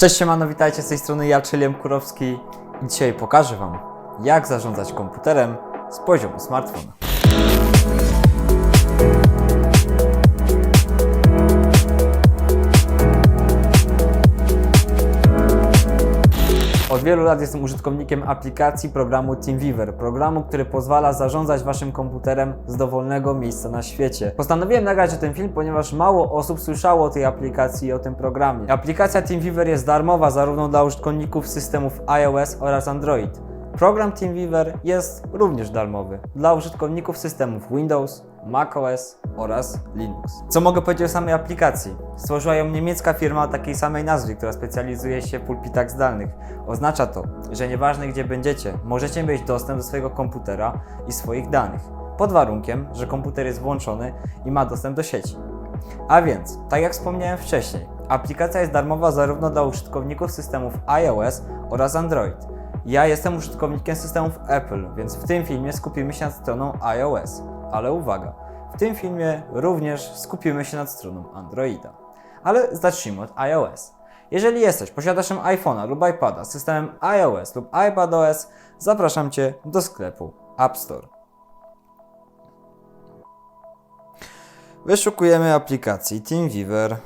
Cześć siemano, witajcie z tej strony ja, czyli Kurowski i dzisiaj pokażę Wam, jak zarządzać komputerem z poziomu smartfona. Od wielu lat jestem użytkownikiem aplikacji programu TeamViewer, programu, który pozwala zarządzać Waszym komputerem z dowolnego miejsca na świecie. Postanowiłem nagrać tym film, ponieważ mało osób słyszało o tej aplikacji i o tym programie. Aplikacja TeamViewer jest darmowa zarówno dla użytkowników systemów iOS oraz Android. Program TeamViewer jest również darmowy dla użytkowników systemów Windows, macOS oraz Linux. Co mogę powiedzieć o samej aplikacji? Stworzyła ją niemiecka firma o takiej samej nazwie, która specjalizuje się w pulpitach zdalnych. Oznacza to, że nieważne gdzie będziecie, możecie mieć dostęp do swojego komputera i swoich danych. Pod warunkiem, że komputer jest włączony i ma dostęp do sieci. A więc, tak jak wspomniałem wcześniej, aplikacja jest darmowa zarówno dla użytkowników systemów iOS oraz Android. Ja jestem użytkownikiem systemów Apple, więc w tym filmie skupimy się nad stroną iOS. Ale uwaga, w tym filmie również skupimy się nad stroną Androida. Ale zacznijmy od iOS. Jeżeli jesteś posiadaczem iPhone'a lub iPada z systemem iOS lub iPadOS, zapraszam Cię do sklepu App Store. Wyszukujemy aplikacji TeamViewer.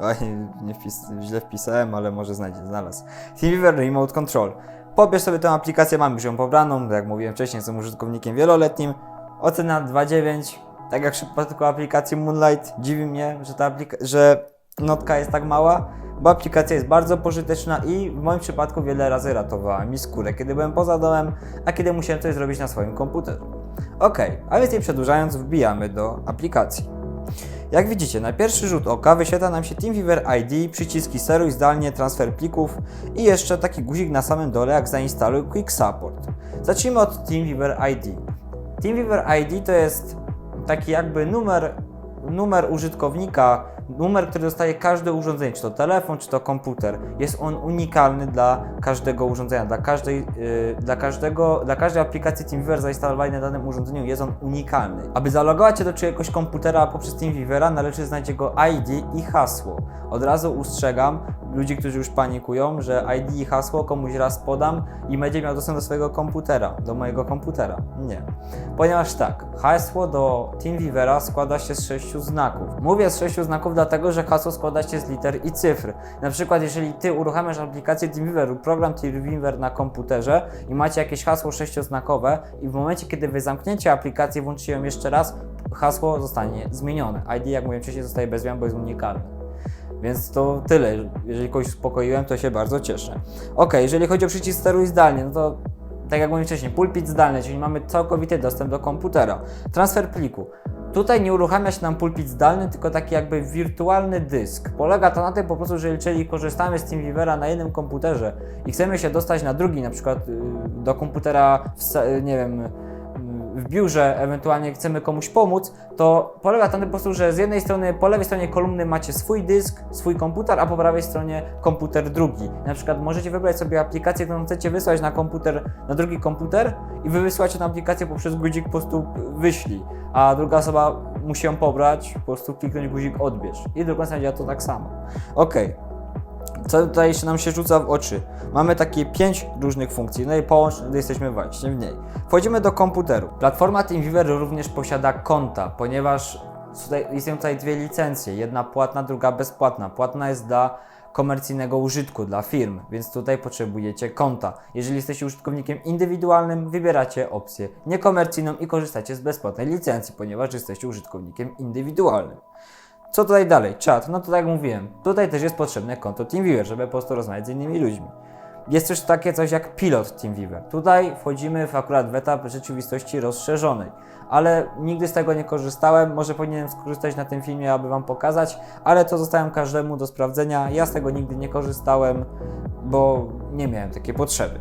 Oj, nie wpis, źle wpisałem, ale może znajdzie, znalazł. TeamViewer Remote Control. Pobierz sobie tę aplikację, mam już ją pobraną, jak mówiłem wcześniej, jestem użytkownikiem wieloletnim. Ocena 2.9. Tak jak w przypadku aplikacji Moonlight, dziwi mnie, że ta że notka jest tak mała, bo aplikacja jest bardzo pożyteczna i w moim przypadku wiele razy ratowała mi skórę, kiedy byłem poza domem, a kiedy musiałem coś zrobić na swoim komputerze. Ok, a więc nie przedłużając, wbijamy do aplikacji. Jak widzicie, na pierwszy rzut oka wyświetla nam się TeamViewer ID, przyciski steruj zdalnie, transfer plików i jeszcze taki guzik na samym dole jak zainstaluj Quick Support. Zacznijmy od TeamViewer ID. TeamViewer ID to jest taki jakby numer, numer użytkownika, numer, który dostaje każde urządzenie, czy to telefon, czy to komputer. Jest on unikalny dla każdego urządzenia, dla każdej, yy, dla każdego, dla każdej aplikacji TeamViewer zainstalowanej na danym urządzeniu jest on unikalny. Aby zalogować się do czyjegoś komputera poprzez TeamViewera należy znać jego ID i hasło. Od razu ustrzegam ludzi, którzy już panikują, że ID i hasło komuś raz podam i będzie miał dostęp do swojego komputera, do mojego komputera. Nie. Ponieważ tak, hasło do TeamViewera składa się z sześciu znaków. Mówię z sześciu znaków dlatego, że hasło składa się z liter i cyfr. Na przykład jeżeli Ty uruchamiasz aplikację TeamViewer lub program TeamViewer na komputerze i macie jakieś hasło sześcioznakowe i w momencie, kiedy Wy zamknięcie aplikację, włączycie ją jeszcze raz, hasło zostanie zmienione. ID, jak mówiłem wcześniej, zostaje bez zmian, bo jest unikalne. Więc to tyle. Jeżeli kogoś uspokoiłem, to się bardzo cieszę. Ok, jeżeli chodzi o przycisk steruj zdalnie, no to tak jak mówiłem wcześniej, pulpit zdalny, czyli mamy całkowity dostęp do komputera. Transfer pliku. Tutaj nie uruchamia się nam pulpit zdalny, tylko taki jakby wirtualny dysk. Polega to na tym po prostu, że jeżeli korzystamy z TeamViewera na jednym komputerze i chcemy się dostać na drugi, na przykład y, do komputera, w, nie wiem, w biurze, ewentualnie chcemy komuś pomóc, to polega to na prostu, że z jednej strony, po lewej stronie kolumny macie swój dysk, swój komputer, a po prawej stronie komputer drugi. Na przykład możecie wybrać sobie aplikację, którą chcecie wysłać na komputer, na drugi komputer i wy wysyłacie tę aplikację poprzez guzik po prostu wyślij, a druga osoba musi ją pobrać, po prostu kliknąć guzik odbierz. I drugą stronę działa to tak samo. Okej. Co tutaj jeszcze nam się rzuca w oczy? Mamy takie pięć różnych funkcji, no i połącz, jesteśmy właśnie w niej. Wchodzimy do komputeru. Platforma TeamViewer również posiada konta, ponieważ tutaj, istnieją tutaj dwie licencje, jedna płatna, druga bezpłatna. Płatna jest dla komercyjnego użytku, dla firm, więc tutaj potrzebujecie konta. Jeżeli jesteście użytkownikiem indywidualnym, wybieracie opcję niekomercyjną i korzystacie z bezpłatnej licencji, ponieważ jesteście użytkownikiem indywidualnym. Co tutaj dalej? Czat. No to tak jak mówiłem, tutaj też jest potrzebne konto TeamViewer, żeby po prostu rozmawiać z innymi ludźmi. Jest też takie coś jak pilot TeamViewer. Tutaj wchodzimy w akurat w etap rzeczywistości rozszerzonej, ale nigdy z tego nie korzystałem. Może powinienem skorzystać na tym filmie, aby Wam pokazać, ale to zostawiam każdemu do sprawdzenia. Ja z tego nigdy nie korzystałem, bo nie miałem takiej potrzeby.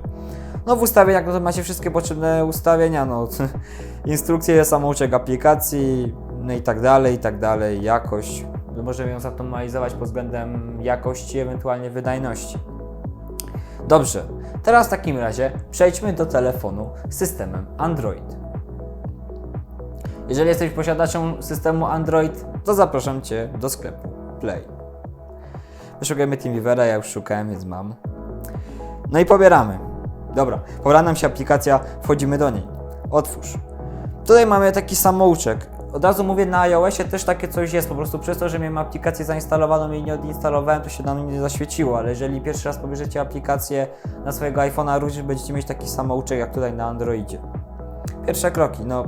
No w ustawieniach no to macie wszystkie potrzebne ustawienia, no instrukcje, samouczek aplikacji, i tak dalej, i tak dalej, jakość. Możemy ją zoptymalizować pod względem jakości, ewentualnie wydajności. Dobrze, teraz w takim razie przejdźmy do telefonu z systemem Android. Jeżeli jesteś posiadaczem systemu Android, to zapraszam Cię do sklepu Play. Szukajmy TeamViewera, ja już szukałem, więc mam. No i pobieramy. Dobra, pobra nam się aplikacja, wchodzimy do niej. Otwórz. Tutaj mamy taki samouczek. Od razu mówię, na iOSie też takie coś jest, po prostu przez to, że miałem aplikację zainstalowaną i nie odinstalowałem, to się nam nie zaświeciło, ale jeżeli pierwszy raz pobierzecie aplikację na swojego iPhone'a, również będziecie mieć taki samouczek jak tutaj na Androidzie. Pierwsze kroki, no.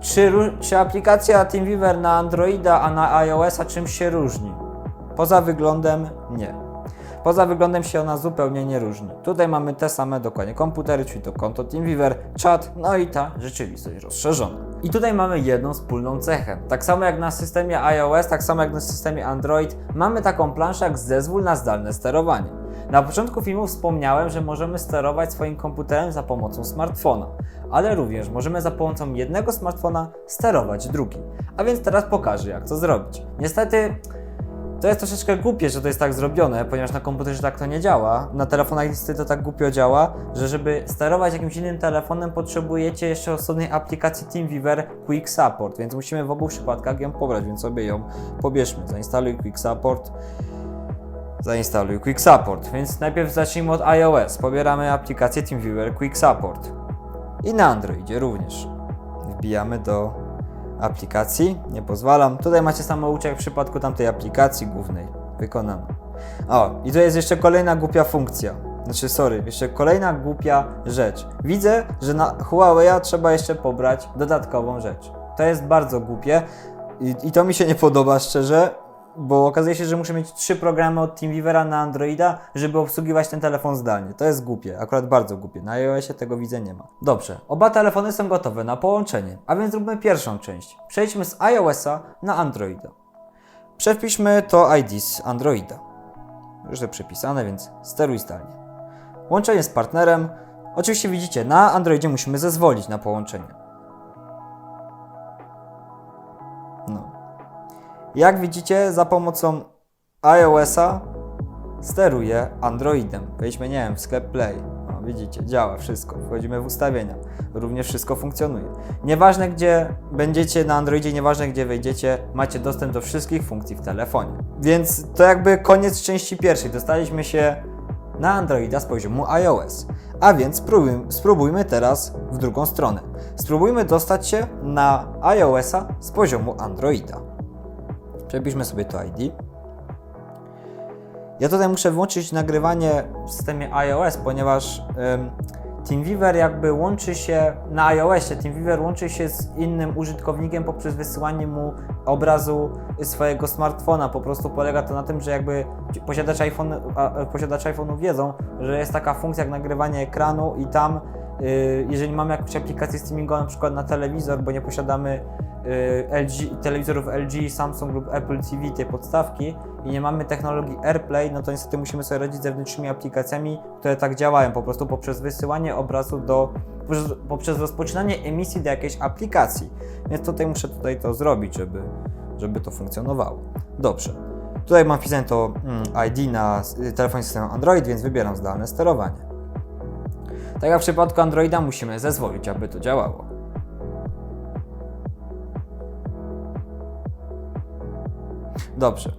Czy, czy aplikacja TeamViewer na Androida, a na iOS-a czymś się różni? Poza wyglądem nie. Poza wyglądem się ona zupełnie nie różni. Tutaj mamy te same dokładnie komputery, czyli to konto TeamViewer, czat, no i ta rzeczywistość rozszerzona. I tutaj mamy jedną wspólną cechę. Tak samo jak na systemie iOS, tak samo jak na systemie Android, mamy taką planszę jak zezwól na zdalne sterowanie. Na początku filmu wspomniałem, że możemy sterować swoim komputerem za pomocą smartfona, ale również możemy za pomocą jednego smartfona sterować drugim. A więc teraz pokażę, jak to zrobić. Niestety, to jest troszeczkę głupie, że to jest tak zrobione, ponieważ na komputerze tak to nie działa. Na telefonach niestety to tak głupio działa, że żeby sterować jakimś innym telefonem potrzebujecie jeszcze osobnej aplikacji TeamViewer Quick Support, więc musimy w obu przypadkach ją pobrać, więc sobie ją pobierzmy. Zainstaluj Quick Support. Zainstaluj Quick Support, więc najpierw zacznijmy od iOS. Pobieramy aplikację TeamViewer Quick Support. I na Androidzie również. Wbijamy do aplikacji. Nie pozwalam. Tutaj macie samouczek w przypadku tamtej aplikacji głównej. Wykonano. O, i to jest jeszcze kolejna głupia funkcja. Znaczy, sorry, jeszcze kolejna głupia rzecz. Widzę, że na Huawei'a trzeba jeszcze pobrać dodatkową rzecz. To jest bardzo głupie i, i to mi się nie podoba szczerze, bo okazuje się, że muszę mieć trzy programy od TeamViewera na Androida, żeby obsługiwać ten telefon zdalnie. To jest głupie, akurat bardzo głupie. Na iOSie tego widzę nie ma. Dobrze, oba telefony są gotowe na połączenie, a więc zróbmy pierwszą część. Przejdźmy z iOSa na Androida. Przepiszmy to ID z Androida. Już to przepisane, więc steruj zdalnie. Łączenie z partnerem. Oczywiście widzicie, na Androidzie musimy zezwolić na połączenie. Jak widzicie, za pomocą iOS-a steruję Androidem. Wejdźmy, nie wiem, w sklep Play. No, widzicie, działa wszystko. Wchodzimy w ustawienia. Również wszystko funkcjonuje. Nieważne gdzie będziecie na Androidzie, nieważne gdzie wejdziecie, macie dostęp do wszystkich funkcji w telefonie. Więc to jakby koniec części pierwszej. Dostaliśmy się na Androida z poziomu iOS. A więc spróbujmy, spróbujmy teraz w drugą stronę. Spróbujmy dostać się na iOS-a z poziomu Androida. Przepiszmy sobie to ID. Ja tutaj muszę włączyć nagrywanie w systemie iOS, ponieważ ym, TeamViewer jakby łączy się na iOSie, TeamViewer łączy się z innym użytkownikiem poprzez wysyłanie mu obrazu swojego smartfona. Po prostu polega to na tym, że jakby posiadacze, iPhone, posiadacze iPhone'ów wiedzą, że jest taka funkcja jak nagrywanie ekranu i tam jeżeli mamy jakąś aplikację streamingową na przykład na telewizor, bo nie posiadamy y, LG, telewizorów LG, Samsung lub Apple TV, tej podstawki i nie mamy technologii AirPlay, no to niestety musimy sobie radzić z zewnętrznymi aplikacjami, które tak działają, po prostu poprzez wysyłanie obrazu do, poprzez, rozpoczynanie emisji do jakiejś aplikacji. Więc tutaj muszę tutaj to zrobić, żeby, żeby to funkcjonowało. Dobrze. Tutaj mam wpisane to mm, ID na y, telefonie systemem Android, więc wybieram zdalne sterowanie. Tak jak w przypadku Androida musimy zezwolić, aby to działało. Dobrze.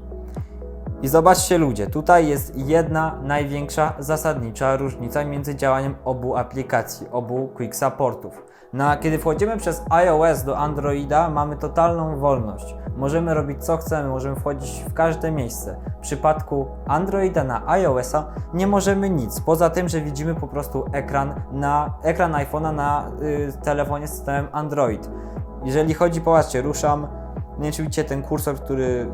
I zobaczcie ludzie, tutaj jest jedna największa zasadnicza różnica między działaniem obu aplikacji, obu Quick Supportów. Na, kiedy wchodzimy przez iOS do Androida, mamy totalną wolność. Możemy robić co chcemy, możemy wchodzić w każde miejsce. W przypadku Androida na iOS-a nie możemy nic, poza tym, że widzimy po prostu ekran na ekran iPhone'a na y, telefonie z systemem Android. Jeżeli chodzi, popatrzcie, ruszam, nie widzicie ten kursor, który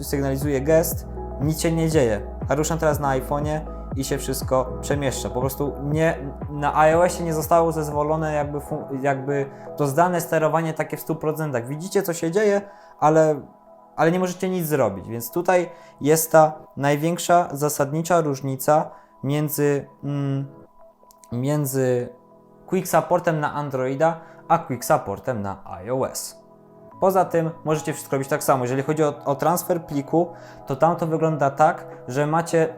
y, sygnalizuje gest, nic się nie dzieje. A ruszam teraz na iPhone'ie i się wszystko przemieszcza. Po prostu nie, na iOSie nie zostało zezwolone jakby, jakby to zdalne sterowanie takie w 100%. Widzicie co się dzieje, ale, ale nie możecie nic zrobić. Więc tutaj jest ta największa zasadnicza różnica między, mm, między Quick Supportem na Androida, a Quick Supportem na iOS. Poza tym możecie wszystko robić tak samo. Jeżeli chodzi o, o transfer pliku, to tam to wygląda tak, że macie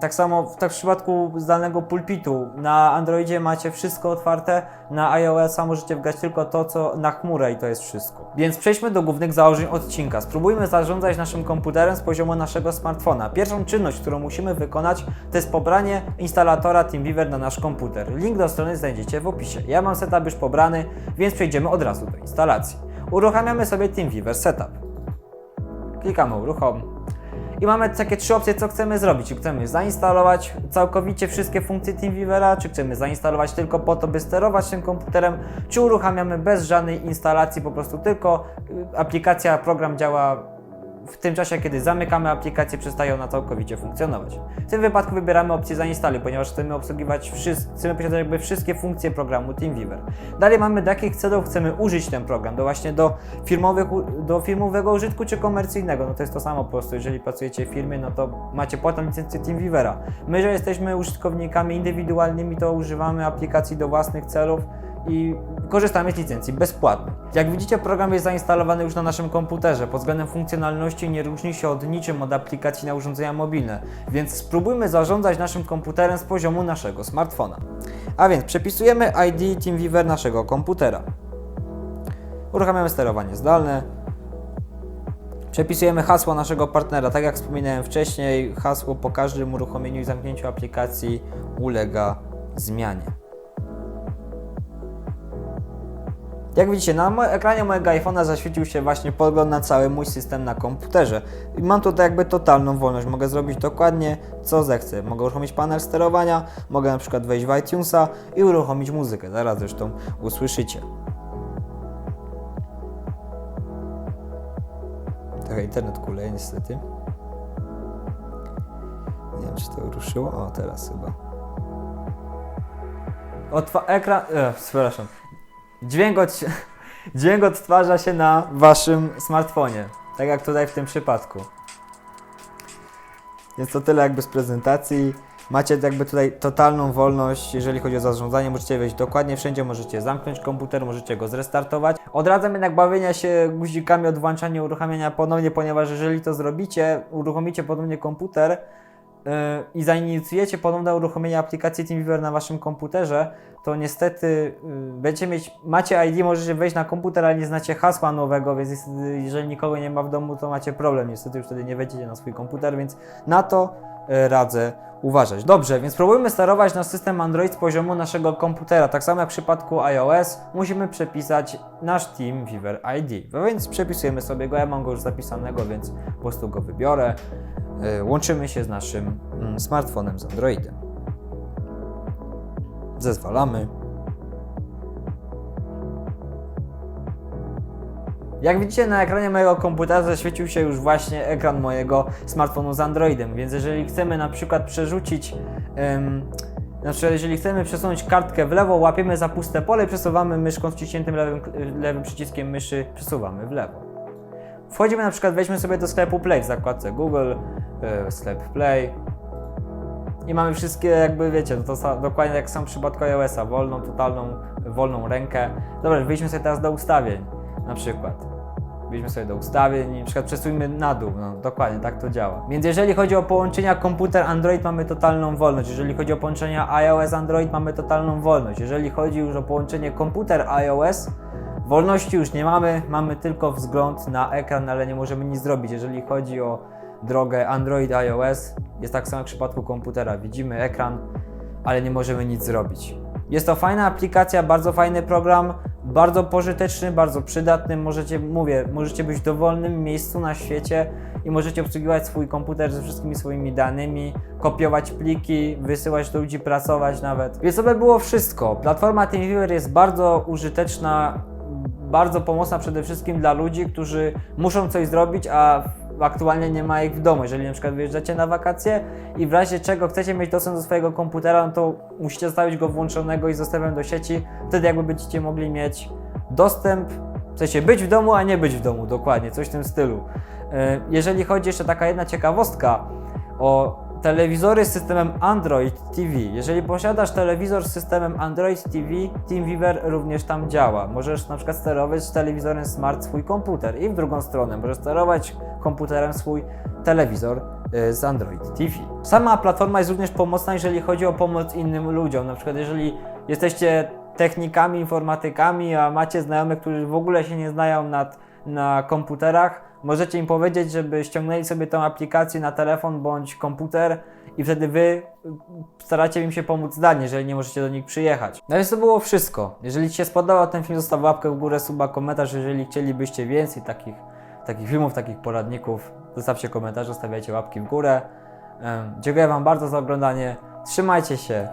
Tak samo w, tak w przypadku zdalnego pulpitu. Na Androidzie macie wszystko otwarte, na iOS-a możecie wgrać tylko to, co na chmurę i to jest wszystko. Więc przejdźmy do głównych założeń odcinka. Spróbujmy zarządzać naszym komputerem z poziomu naszego smartfona. Pierwszą czynność, którą musimy wykonać, to jest pobranie instalatora TeamViewer na nasz komputer. Link do strony znajdziecie w opisie. Ja mam setup już pobrany, więc przejdziemy od razu do instalacji. Uruchamiamy sobie TeamViewer Setup. Klikamy uruchom. I mamy takie trzy opcje, co chcemy zrobić. Czy chcemy zainstalować całkowicie wszystkie funkcje TeamViewera, czy chcemy zainstalować tylko po to, by sterować tym komputerem, czy uruchamiamy bez żadnej instalacji, po prostu tylko y, aplikacja, program działa w tym czasie, kiedy zamykamy aplikację, przestaje ona całkowicie funkcjonować. W tym wypadku wybieramy opcję zainstaluj, ponieważ chcemy obsługiwać wszystkie, chcemy posiadać jakby wszystkie funkcje programu TeamViewer. Dalej mamy do jakich celów chcemy użyć ten program, do właśnie do, firmowych, do firmowego użytku czy komercyjnego. No to jest to samo po prostu, jeżeli pracujecie w firmie, no to macie płatną licencję TeamViewera. My, że jesteśmy użytkownikami indywidualnymi, to używamy aplikacji do własnych celów i korzystamy z licencji bezpłatnej. Jak widzicie, program jest zainstalowany już na naszym komputerze. Pod względem funkcjonalności nie różni się od niczym od aplikacji na urządzenia mobilne, więc spróbujmy zarządzać naszym komputerem z poziomu naszego smartfona. A więc przepisujemy ID TeamViewer naszego komputera. Uruchamiamy sterowanie zdalne. Przepisujemy hasło naszego partnera. Tak jak wspominałem wcześniej, hasło po każdym uruchomieniu i zamknięciu aplikacji ulega zmianie. Jak widzicie, na ekranie mojego iPhone'a zaświecił się właśnie podgląd na cały mój system na komputerze. I mam tutaj jakby totalną wolność, mogę zrobić dokładnie co zechcę. Mogę uruchomić panel sterowania, mogę na przykład wejść w iTunesa i uruchomić muzykę. Zaraz zresztą usłyszycie. Trochę internet kuleje niestety. Nie wiem czy to ruszyło. O, teraz chyba. Otwa ekran. E, przepraszam. Dźwięk, od... Dźwięk odtwarza się na waszym smartfonie. Tak jak tutaj w tym przypadku. Więc to tyle jakby z prezentacji. Macie jakby tutaj totalną wolność, jeżeli chodzi o zarządzanie. Możecie wejść dokładnie wszędzie, możecie zamknąć komputer, możecie go zrestartować. Odradzam jednak bawienia się guzikami od włączania uruchamiania ponownie, ponieważ jeżeli to zrobicie, uruchomicie ponownie komputer, i zainicjujecie ponowne uruchomienie aplikacji TeamViewer na waszym komputerze, to niestety yy, będziecie mieć, macie ID, możecie wejść na komputer, ale nie znacie hasła nowego, więc jeżeli nikogo nie ma w domu, to macie problem. Niestety już wtedy nie wejdziecie na swój komputer, więc na to radzę uważać. Dobrze, więc spróbujmy sterować nasz system Android z poziomu naszego komputera. Tak samo jak w przypadku iOS, musimy przepisać nasz TeamViewer ID. No więc przepisujemy sobie go, ja mam go już zapisanego, więc po prostu go wybiorę. Yy, Łączymy się z naszym mm, smartfonem z Androidem. Zezwalamy. Jak widzicie na ekranie mojego komputera zaświecił się już właśnie ekran mojego smartfonu z Androidem, więc jeżeli chcemy na przykład przerzucić, ym, na przykład jeżeli chcemy przesunąć kartkę w lewo, łapiemy za puste pole przesuwamy myszką z wciśniętym lewym, lewym przyciskiem myszy, przesuwamy w lewo. Wchodzimy na przykład, wejdźmy sobie do sklepu Play w zakładce Google, yy, sklep Play, i mamy wszystkie jakby, wiecie, to sa- dokładnie jak sam w przypadku iOS-a, wolną, totalną, wolną rękę. Dobra, wyjdźmy sobie teraz do ustawień, na przykład. Wyjdźmy sobie do ustawień i na przykład przesuńmy na dół, no dokładnie, tak to działa. Więc jeżeli chodzi o połączenia komputer Android, mamy totalną wolność. Jeżeli chodzi o połączenia iOS Android, mamy totalną wolność. Jeżeli chodzi już o połączenie komputer iOS, wolności już nie mamy, mamy tylko wzgląd na ekran, ale nie możemy nic zrobić. Jeżeli chodzi o drogę Android iOS, jest tak samo jak w przypadku komputera. Widzimy ekran, ale nie możemy nic zrobić. Jest to fajna aplikacja, bardzo fajny program, bardzo pożyteczny, bardzo przydatny. Możecie, mówię, możecie być w dowolnym miejscu na świecie i możecie obsługiwać swój komputer ze wszystkimi swoimi danymi, kopiować pliki, wysyłać do ludzi, pracować nawet. Więc to by było wszystko. Platforma TeamViewer jest bardzo użyteczna, bardzo pomocna przede wszystkim dla ludzi, którzy muszą coś zrobić, a aktualnie nie ma ich w domu. Jeżeli na przykład wyjeżdżacie na wakacje i w razie czego chcecie mieć dostęp do swojego komputera, no to musicie zostawić go włączonego i z dostępem do sieci. Wtedy jakby będziecie mogli mieć dostęp, w sensie być w domu, a nie być w domu, dokładnie, coś w tym stylu. E, Jeżeli chodzi jeszcze taka jedna ciekawostka o telewizory z systemem Android TV. Jeżeli posiadasz telewizor z systemem Android TV, TeamViewer również tam działa. Możesz na przykład sterować telewizorem smart swój komputer i w drugą stronę możesz sterować komputerem swój telewizor y, z Android TV. Sama platforma jest również pomocna, jeżeli chodzi o pomoc innym ludziom. Na przykład, jeżeli jesteście technikami, informatykami, a macie znajomych, którzy w ogóle się nie znają nad, na komputerach, możecie im powiedzieć, żeby ściągnęli sobie tą aplikację na telefon bądź komputer i wtedy wy y, staracie im się pomóc zdalnie, jeżeli nie możecie do nich przyjechać. No więc to było wszystko. Jeżeli Ci się spodobał ten film, zostaw łapkę w górę, suba, komentarz. Jeżeli chcielibyście więcej takich, takich filmów, takich poradników, zostawcie komentarze, stawiajcie łapki w górę. Dziękuję Wam bardzo za oglądanie. Trzymajcie się.